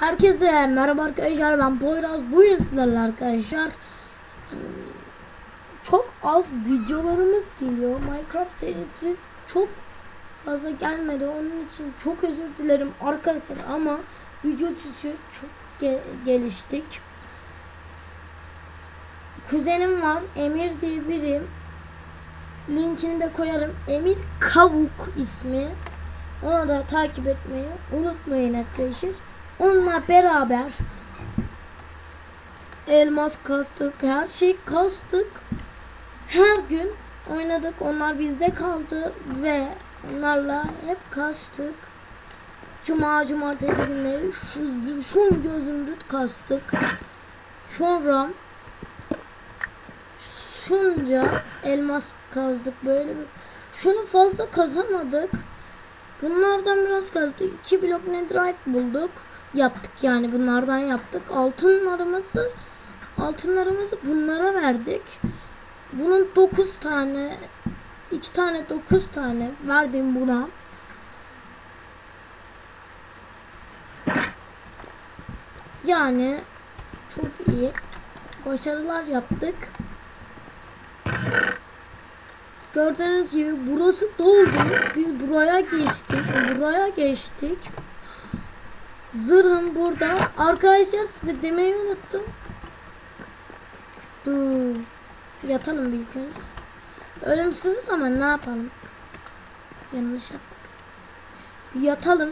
Herkese merhaba arkadaşlar ben Poyraz. Bugün sizlerle arkadaşlar çok az videolarımız geliyor. Minecraft serisi çok fazla gelmedi. Onun için çok özür dilerim arkadaşlar ama video çıkışı çok ge- geliştik. Kuzenim var Emir diye biri. Linkini de koyarım. Emir Kavuk ismi. Ona da takip etmeyi unutmayın arkadaşlar Onunla beraber elmas kastık, her şey kastık. Her gün oynadık. Onlar bizde kaldı ve onlarla hep kastık. Cuma, cumartesi günleri şu, şunca zümrüt kastık. Sonra şunca elmas kazdık böyle bir. Şunu fazla kazamadık. Bunlardan biraz kazdık. İki blok netherite bulduk yaptık yani bunlardan yaptık. Altınlarımızı altınlarımızı bunlara verdik. Bunun 9 tane 2 tane 9 tane verdim buna. Yani çok iyi. Başarılar yaptık. Gördüğünüz gibi burası doldu. Biz buraya geçtik. Buraya geçtik. Zırhım burada. Arkadaşlar size demeyi unuttum. Dur. Yatalım bir gün. Ölümsüzüz ama ne yapalım? Yanlış yaptık. Bir yatalım.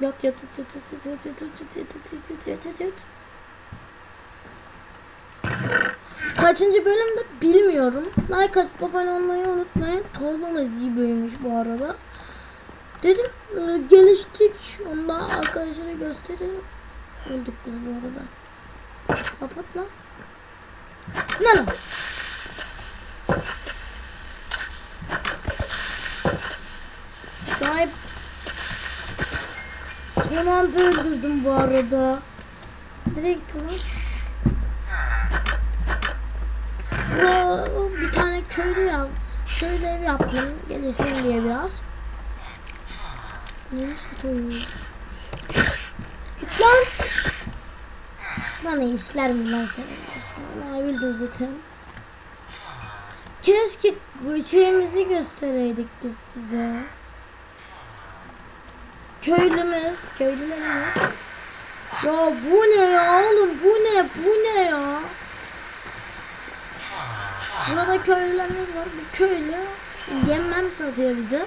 Yat yat yat yat yat yat yat yat yat yat yat yat yat yat Kaçıncı bölümde bilmiyorum. Like atıp abone olmayı unutmayın. Torlamız iyi büyümüş bu arada. Dedim e, geliştik. Onu da arkadaşlara gösterelim. Öldük biz bu arada. Kapat lan. Lan? Sahip. Son anda öldürdüm bu arada. Nereye gitti lan? Bir tane köylü yap. Köylü ev yaptım. Gelişsin diye biraz. Neymiş tutuyoruz? Git lan. Bana işler mi lan sen? Ne bildin zaten. Keşke bu şeyimizi göstereydik biz size. Köylümüz, köylülerimiz. Ya bu ne ya oğlum bu ne bu ne ya? Burada köylülerimiz var. Bu köylü yemem satıyor bize.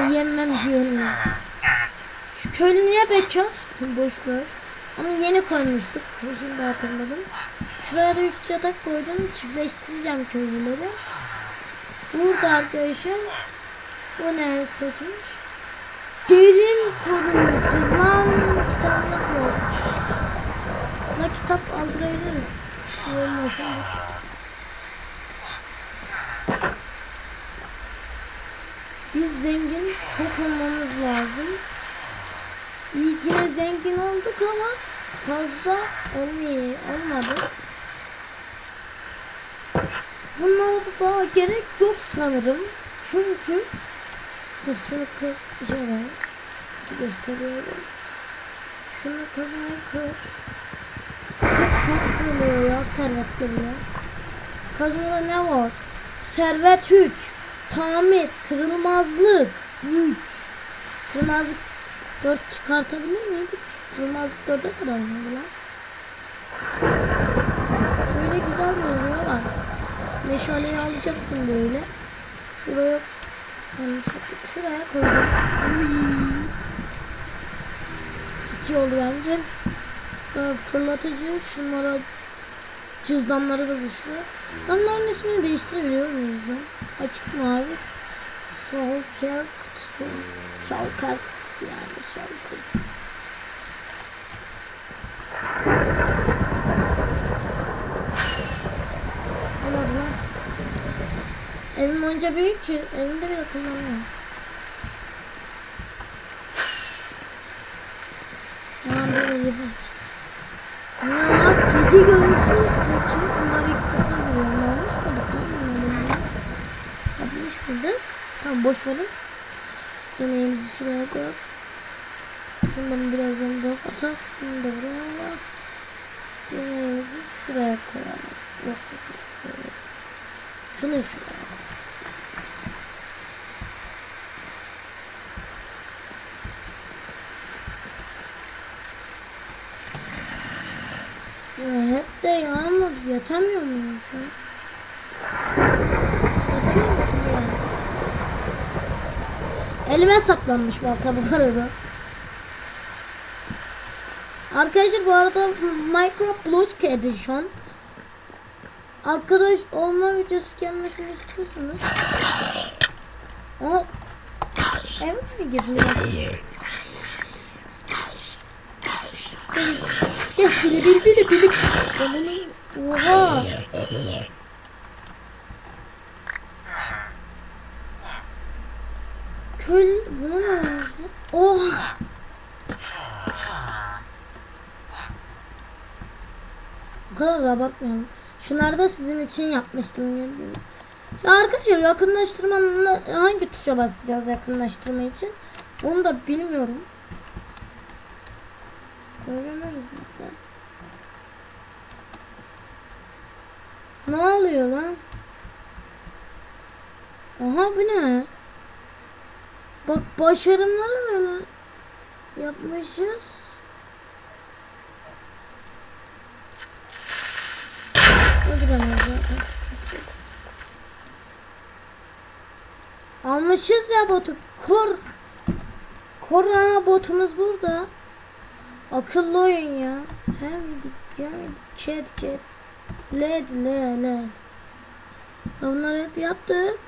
Yemem diyoruz. Şu köylü niye bekar? Boş ver. Onu yeni koymuştuk. Şimdi hatırladım. Şuraya da üç yatak koydum. Çiftleştireceğim köylüleri. Burada arkadaşlar. Bu ne seçmiş? Derin koruyucu. Lan kitabımız yok. Buna kitap aldırabiliriz. Olmasın. Biz zengin çok olmamız lazım. İyi, yine zengin olduk ama fazla olmayı olmadık. Bunlara da daha gerek yok sanırım. Çünkü dur şunu kır şöyle gösteriyorum. Şunu kazmayı kır. Çok çok kırılıyor ya servetleri ya. Kazmada ne var? Servet 3. Tamir, kırılmazlık 3. Kırılmazlık 4 çıkartabilir miydik? Kırılmazlık 4'e kadar mı lan? Şöyle güzel gözüküyorlar. Meşaleyi alacaksın böyle. Şuraya yanlış yaptık. Şuraya koyacaksın. İyi oldu bence. Fırlatıcı şunlara cüzdanları bazışıyor. Damların ismini değiştirebiliyor muyuz lan? Açık mavi. Şalker kutusu. Şalker kutusu yani şalker. Olmadı lan. Evim önce büyük ki evimde bir akıllanmıyor. Hemen böyle yapalım. Bunlar gece görüntüsü 8. Bunlar ilk defa görüyorum. Olmuş muydu? Bilmiyorum. Yapmış mıydık? Tamam boş verin. Yemeğimizi şuraya koyup Şundan biraz önce atak. Bunu da buraya. Yemeğimizi şuraya koyalım. Yok yok yok. Şunu şuraya. Ya hep de yağmur yatamıyor muyum? Yatıyor musun? Elime saplanmış balta bu arada. Arkadaşlar bu arada Minecraft Block Edition Arkadaş olma videosu gelmesini istiyorsanız O Eve mi girdiniz? Gel bili bili bili bili Oha Köy buna ne olmuş lan? Oha O kadar da abartmayalım. Şunları da sizin için yapmıştım. Ya arkadaşlar yakınlaştırmanın hangi tuşa basacağız yakınlaştırma için? Onu da bilmiyorum. Öğreniriz de. Ne oluyor lan? Aha bu ne? Bak başarımları? Yapmışız. Almışız ya botu. Kor. Kor ha botumuz burada. Akıllı oyun ya. He miydik ya mıydık? Ked ked. Led le le. Bunları hep yaptık.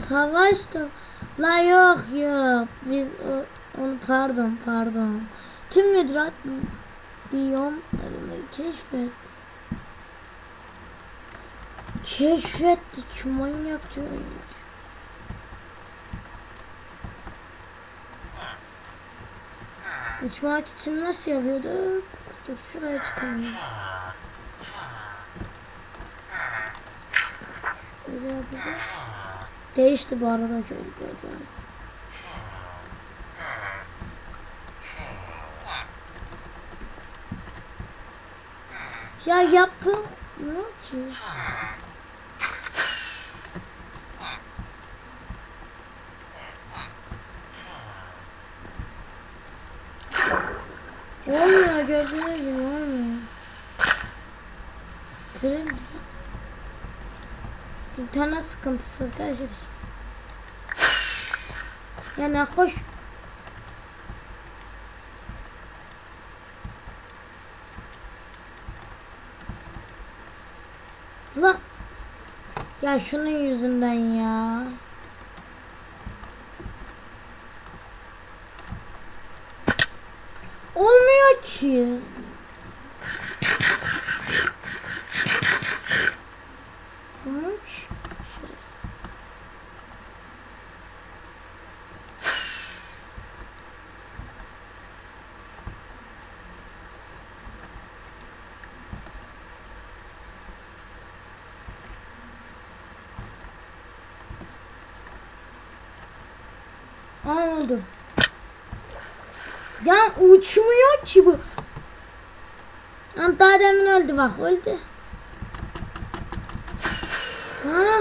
San Savaşta. La yok yok. Biz onu pardon pardon. Tüm Nedrat biyomlarını keşfet. Keşfettik manyakça oyunmuş. Uçmak için nasıl yapıyorduk? Dur şuraya çıkalım. Şöyle yapacağız. Değişti bu arada köy gördüğünüz. Ya yaptım. Yok ki. Olmuyor gördüğünüz gibi olmuyor. Kırın. İnternet sıkıntısı arkadaşlar işte. Yani hoş. Lan. Ya şunun yüzünden ya. Olmuyor ki. Üç. Şurası. Aa oldu. Ya uçmuyor ki bu. Am daha demin öldü bak öldü. Ha?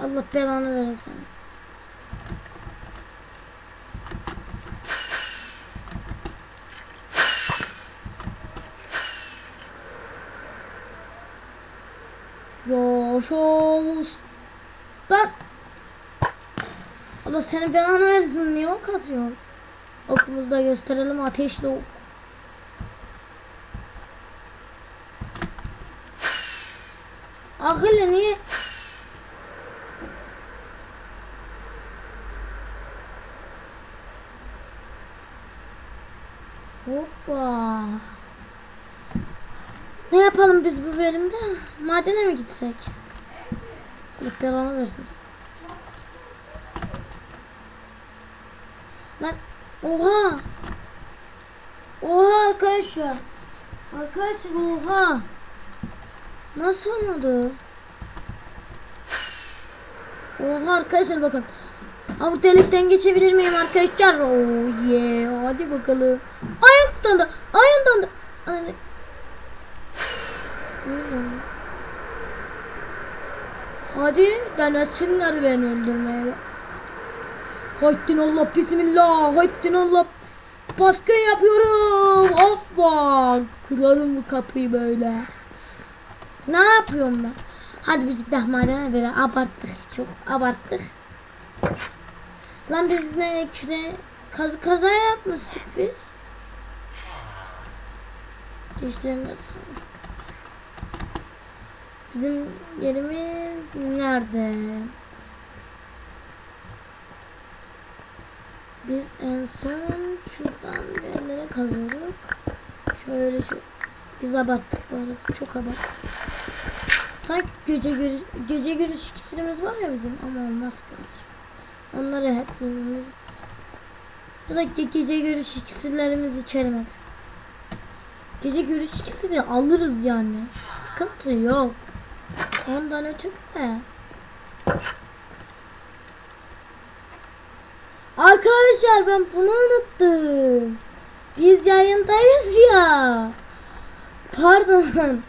Allah belanı veresin. Yaşamız. Lan. Allah seni belanı versin. Niye ok atıyorsun? Okumuzu da gösterelim. Ateşli ok. Akıllı niye? Hoppa. Ne yapalım biz bu bölümde? Madene mi gitsek? Allah belanı versin. Lan oha. arkadaşlar. Arkadaşlar oha. Nasıl olmadı? Oha arkadaşlar bakın. Bu delikten geçebilir miyim arkadaşlar? Oh yeah. Hadi bakalım. Ayaktan da. Ayağından da. Ay- Öyle mi? Hadi denesinler beni öldürmeye. Haydin Allah bismillah. Haydin Allah. Baskın yapıyorum. Hoppa. Kırarım bu kapıyı böyle. Ne yapıyorum ben? Hadi biz gidelim madene böyle abarttık. Çok abarttık. Lan biz ne küre kazı kaza yapmıştık biz. Değiştiremiyoruz. Bizim yerimiz nerede? Biz en son şuradan yerlere kazıyorduk. Şöyle şu. Biz abarttık bu arada. Çok abarttık. Sanki gece görüş, gece görüş iksirimiz var ya bizim ama olmaz görüş. Onları hep yememiz ya da ge- gece görüş iksirlerimizi içelim hep. Gece görüş iksiri alırız yani. Sıkıntı yok. Ondan ötürü de. Arkadaşlar ben bunu unuttum. Biz yayındayız ya. Pardon.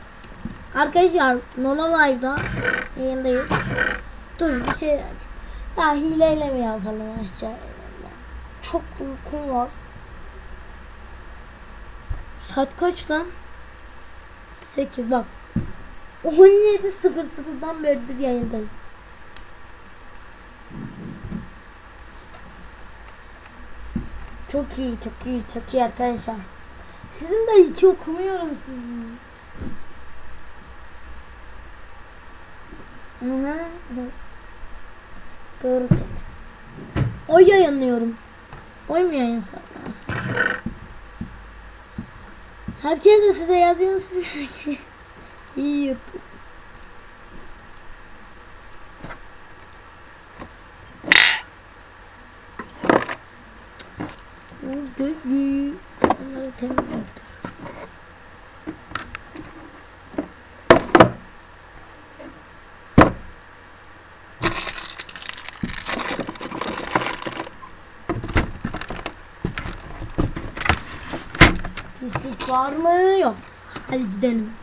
Arkadaşlar Nono Live'da yayındayız. Dur bir şey aç. Ya hileyle mi yapalım aşağı? Çok uykum var. Saat kaç lan? 8 bak. 17.00'dan beridir yayındayız. Çok iyi, çok iyi, çok iyi arkadaşlar. Sizin de hiç okumuyorum sizin. Hı. Doğru chat. Oy yayınlıyorum. Oy mu yayın? Herkes de size yazıyor size. İyi YouTube. Gögü. Onları temizle. Pislik var mı? Yok. Hadi gidelim.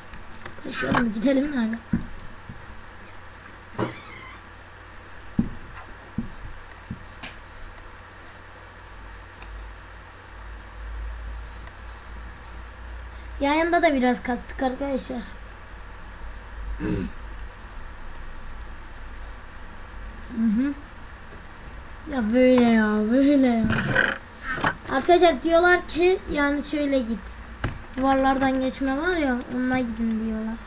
Başlayalım gidelim yani. Yayında da biraz kastık arkadaşlar. Hı hı. Ya böyle ya böyle ya. Arkadaşlar diyorlar ki yani şöyle git. Duvarlardan geçme var ya onunla gidin diyorlar.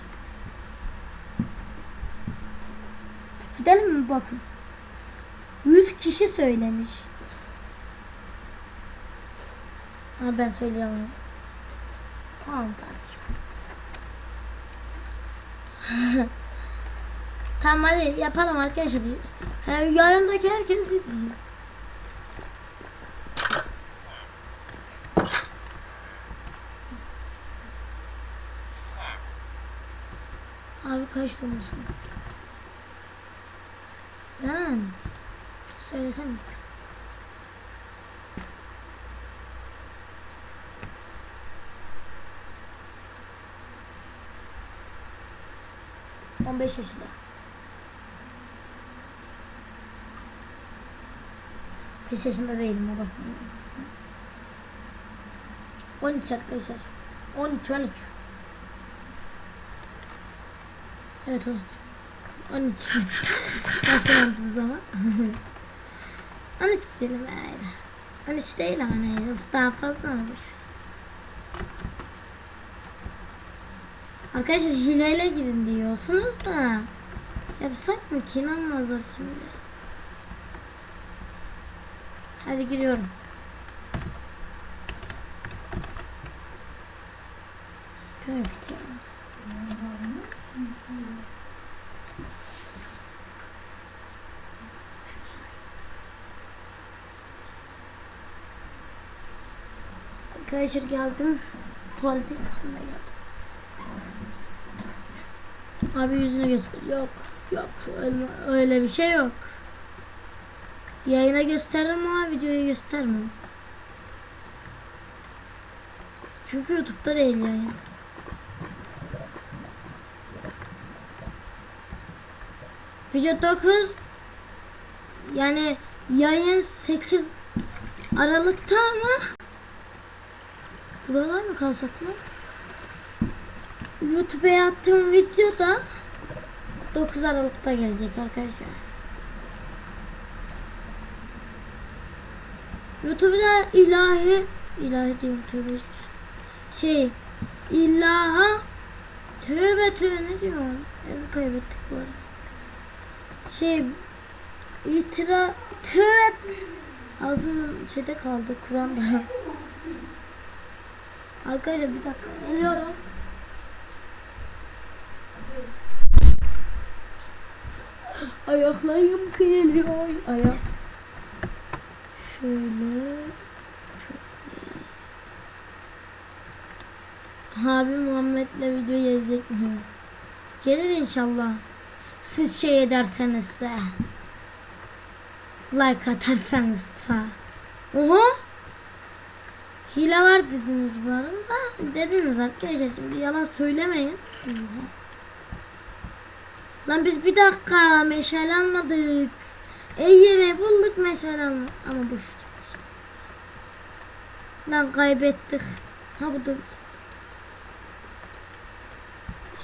Gidelim mi bakın. 100 kişi söylemiş. Ha ben söyleyemem. Tamam kardeşim. tamam hadi yapalım arkadaşlar. Ha, yanındaki herkes gidecek. Abi kaç domusun? Lan. Söylesene. On beş yaşında. Beş yaşında değilim baba. 13 arkadaşlar. 13 13. Evet 13. 13. Nasıl yaptığı zaman? 13 diyelim öyle. 13 değil ama neyse. Daha fazla mı boşver. Arkadaşlar hileyle gidin diyorsunuz da. Yapsak mı ki inanmazlar şimdi. Hadi giriyorum. Spök ya. Arkadaşlar geldim. tuvalete de geldim. Abi yüzüne göster. Yok. Yok. Öyle, öyle bir şey yok. Yayına gösteririm ama videoyu göstermem. Çünkü YouTube'da değil yayın. Video 9 yani yayın 8 Aralık'ta ama Buralar mı kalsak lan? YouTube'a attığım video da 9 Aralık'ta gelecek arkadaşlar. YouTube'da ilahi ilahi diyorum tövbe şey ilaha tövbe tövbe ne diyorum? Evi kaybettik bu arada. Şey itira tövbe ağzım şeyde kaldı Kur'an'da. Arkadaşlar bir dakika geliyorum. Ayaklarım kıyılıyor. Ayak. Şöyle. Şöyle. Abi Muhammed'le video gelecek mi? Gelir inşallah. Siz şey ederseniz Like atarsanız Oha. Hile var dediniz bu arada. Dediniz arkadaşlar şimdi yalan söylemeyin. Lan biz bir dakika meşale almadık. E yere bulduk meşale alma. Ama boş. Lan kaybettik. Ha bu da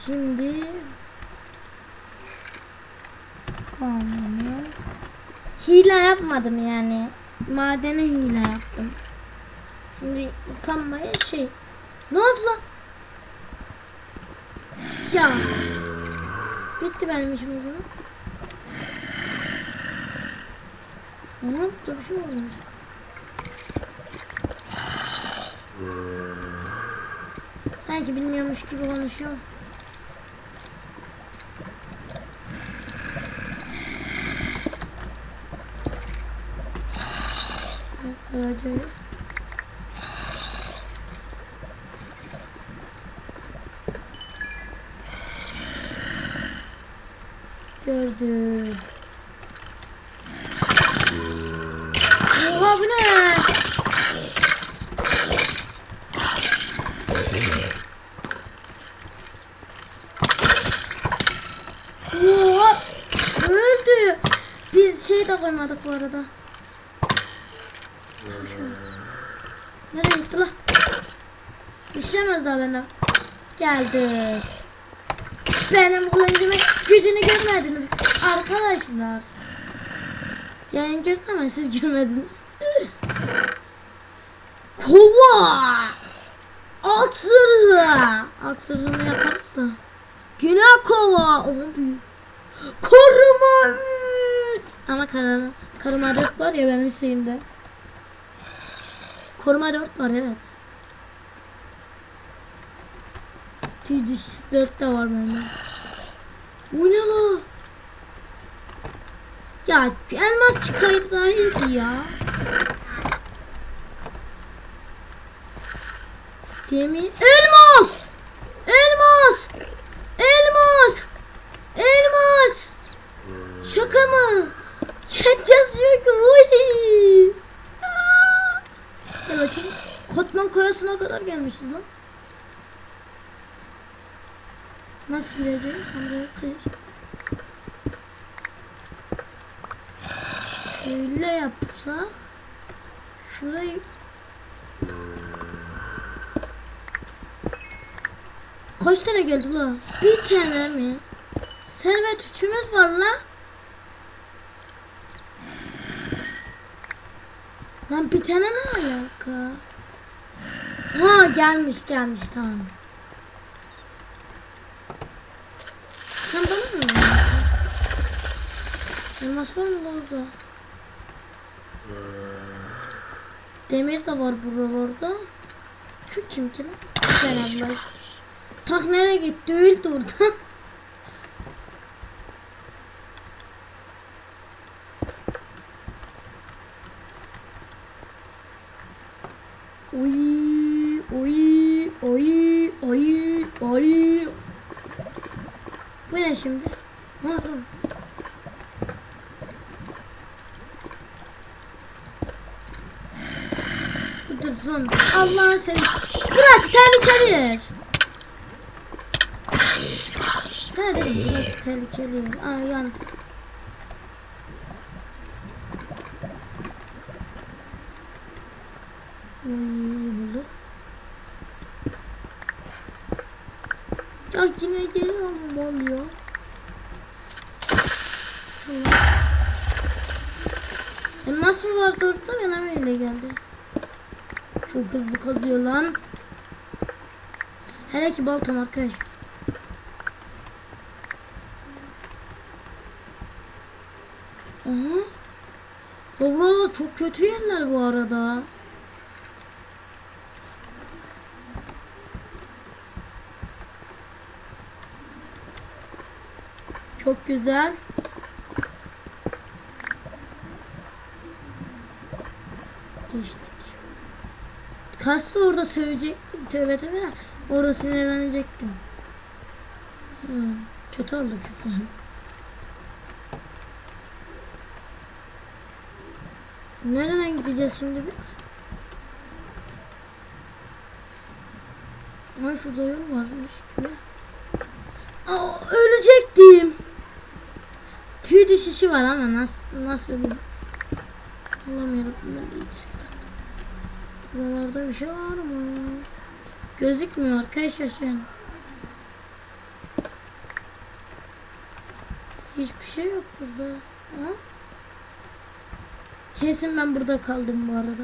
Şimdi. Hile yapmadım yani. Madene hile yaptım. Şimdi sanmaya şey. Ne oldu lan? Ya. Bitti benim işim o zaman. Ne yaptı? Bir şey olmuş. Sanki bilmiyormuş gibi konuşuyor. Kıracağız. Gördüm. Oha bu ne? Oha! Öldü. Biz şey de koymadık bu arada. Nereye gitti lan? İşlemez daha benden. Geldi. Benim kılıncımın gücünü görmediniz arkadaşlar. Yayın gördüm ama siz görmediniz. Kova! Alt zırhı. Alt zırhını yaparız da. Yine kova. Onu büyük. Koruma 3. Ama karama, karıma 4 var ya benim şeyimde. Koruma 4 var evet. TDS 4 de var bende. Bu ne la? Ya elmas çıkaydı daha iyiydi ya. Demir. Elmas! Elmas! Elmas! Elmas! Şaka mı? Chat yazıyor ki uy. Gel bakayım. Kotman koyasına kadar gelmişiz lan. Nasıl gireceğiz? Buraya kır. Şöyle yapsak. Şurayı Kaç tane geldi la? Bir tane mi? Servet üçümüz var la. Lan bir tane ne alaka? Ha gelmiş gelmiş tamam. Sen bana mı? Elmas var mı orada? Demir de var buralarda. Şu kim ki lan? Ben abla. Tak nereye gitti? Öldü orada. Uy, uy, ay ay ay. Bu ne şimdi? Ha tamam. Dur zombi. Allah'ın seni. Burası tehlikeli. Sana dedim burası tehlikeli. Aa yandı. Uy, bulduk. Ya yine geliyor mu mal ya? Tamam. Elmas mı vardı orada? Bana mı öyle geldi? Çok hızlı kazıyor lan. Hele ki baltam arkadaş. Aha. Buralar çok kötü yerler bu arada. Çok güzel. Geçtik. Kaslı orada söyleyecek. Tövbe tövbe orada sinirlenecektim. Hı, kötü oldu küfür. Nereden gideceğiz şimdi biz? Ay şurada yol varmış gibi. Aa, ölecektim. Tüy düşüşü var ama nasıl nasıl öleyim? Allah'ım yarabbim ben de. Buralarda bir şey var mı? Gözükmüyor arkadaşlar şu an. Hiçbir şey yok burada. Ha? Kesin ben burada kaldım bu arada.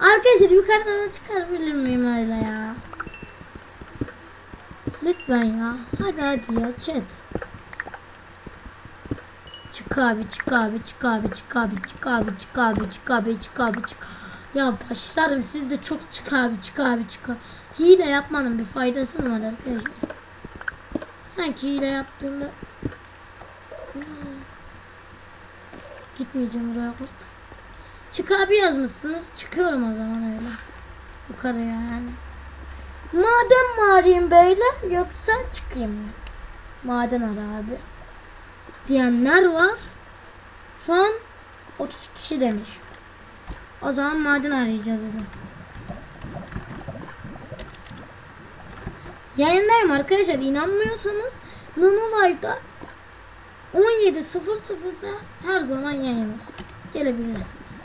Arkadaşlar yukarıda da çıkarabilir miyim öyle ya? Lütfen ya. Hadi hadi ya chat. Çık abi çık abi çık abi çık abi çık abi çık abi çık abi çık abi çık. Ya başlarım siz de çok çık abi çık abi çık abi. Hile yapmanın bir faydası mı var arkadaşlar? Sanki hile yaptığında Gitmeyeceğim oraya kurt. Çık abi yazmışsınız. Çıkıyorum o zaman öyle. Yukarıya yani. Maden mi arayayım böyle yoksa çıkayım mı? Maden ara abi. Diyenler var. Şu an 30 kişi demiş. O zaman maden arayacağız dedi. Yayındayım arkadaşlar inanmıyorsanız Nunolive'da 17.00'da her zaman yayınız. Gelebilirsiniz.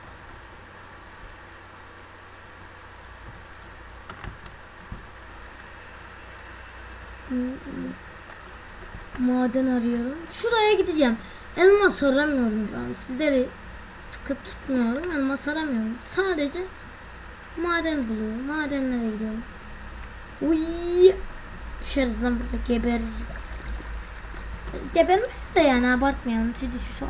Maden arıyorum. Şuraya gideceğim. Elmas aramıyorum şu an. Sizleri sıkıp tutmuyorum. Elmas aramıyorum. Sadece maden buluyorum. Madenlere gidiyorum. Uy. Düşeriz lan burada gebeririz. Gebermeyiz de yani abartmayalım. Tüy düşüş var.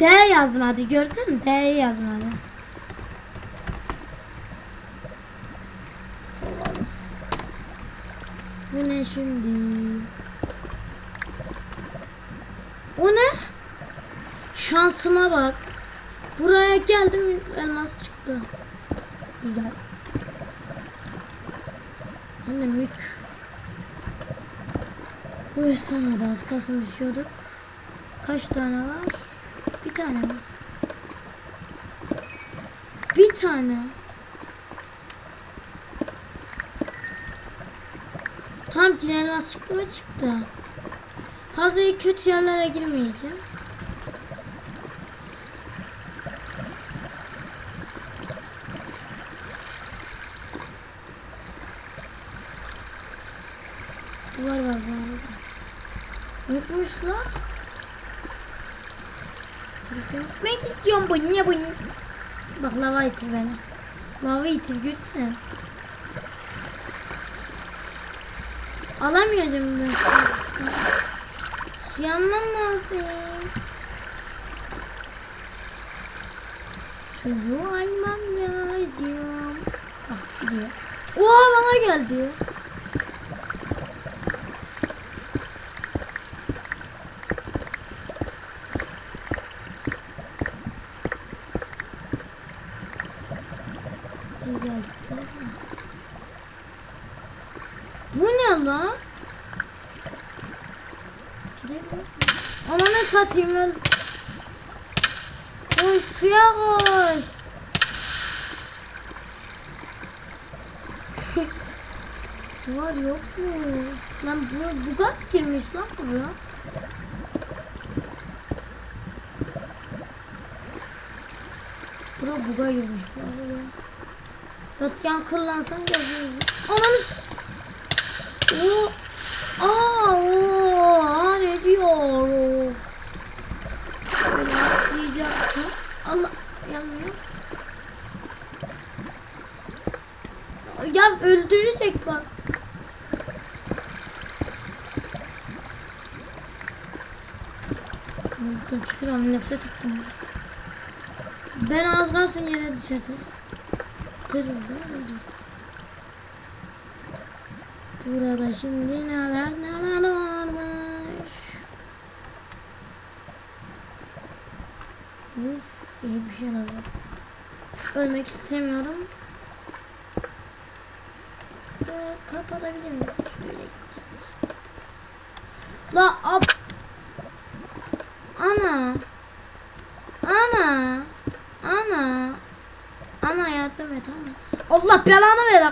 D yazmadı gördün mü? D yazmadı. Bu ne şimdi? O ne? Şansıma bak. Buraya geldim elmas çıktı. Güzel. De mük. Bu sonra az kalsın düşüyorduk. Kaç tane var? Bir tane mi? Bir tane. Tam yine elmas çıktı mı çıktı. Fazla kötü yerlere girmeyeceğim. Duvar var bu arada. Yokmuş la. Taraftan gitmek bu ne? Bak lava itir beni. Lava itir görürsen. Alamayacağım ben sizi. Su yanmam lazım. Suyu almam lazım. Bak gidiyor. Oha bana geldi. İyi geldik. Bu ne lan? Gidelim. Ananı satayım öl. Koy suya koy. Duvar yok mu? Lan bu buga mı girmiş lan buraya? Bura buga girmiş bu arada. Kırlansam gözüm. Ananı Oo. Aa, oo, aa, ne diyor o? Şöyle atlayacaksın. Allah yanmıyor. Ya öldürecek bak. Çıkıram nefret ettim. Ben az kalsın yere düşerdim. Kırıldı. Burada şimdi neler neler varmış. Uf iyi bir şeyler var. Ölmek istemiyorum.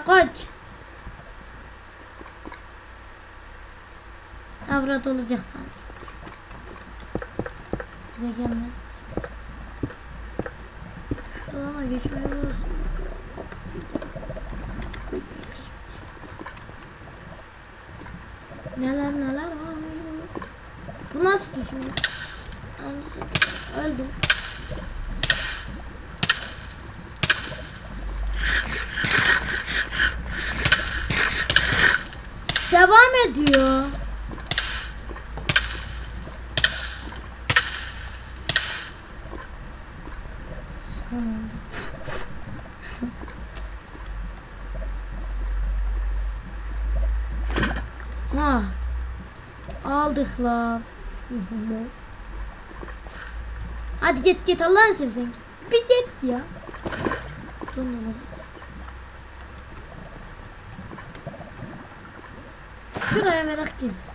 Ver kaç. Avrat olacaksan. Bize gelmez. Şuradan da geçmeye olsun. Neler neler bu. Bu nasıl düşünüyor? Öldüm. Devam ediyor. Ah. Aldık la. Hadi git git Allah'ını seversen. Bir git ya. Donuluruz. Şuraya merak girsin.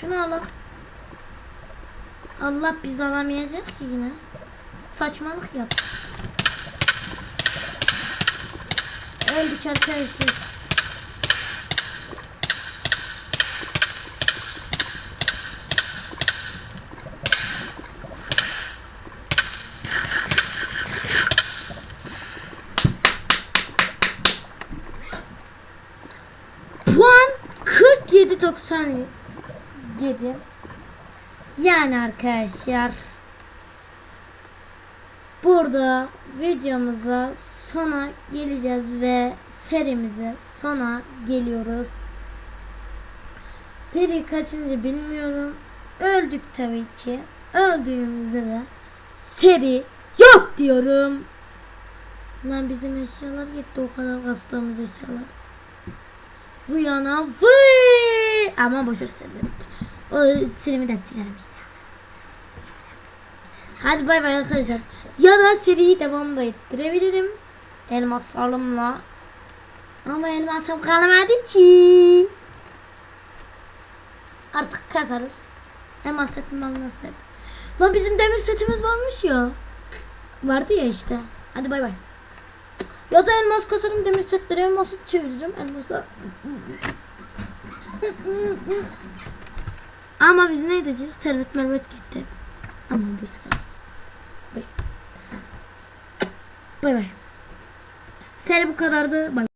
Şunu alalım. Allah biz alamayacak ki yine. Saçmalık yap. Öldük arkadaşlar. 47.97. Yani arkadaşlar burada videomuza sona geleceğiz ve serimize sona geliyoruz. Seri kaçıncı bilmiyorum. Öldük tabii ki. Öldüğümüzde de seri yok diyorum. Lan bizim eşyalar gitti o kadar kastığımız eşyalar. Bu yana Ama boşver bitti. O silimi de silerim işte. Hadi bay bay arkadaşlar. Ya da seriyi devam da ettirebilirim. Elmaslarımla. Ama elmasım kalmadı ki. Artık kazarız. Elmas setim elmas set. Lan bizim demir setimiz varmış ya. Vardı ya işte. Hadi bay bay. Ya da elmas kasarım demir setleri elması çeviririm elmaslar. Ama biz ne edeceğiz? Servet mervet gitti. Bir Bay bay. Bay bay. Seri bu kadardı. Bay.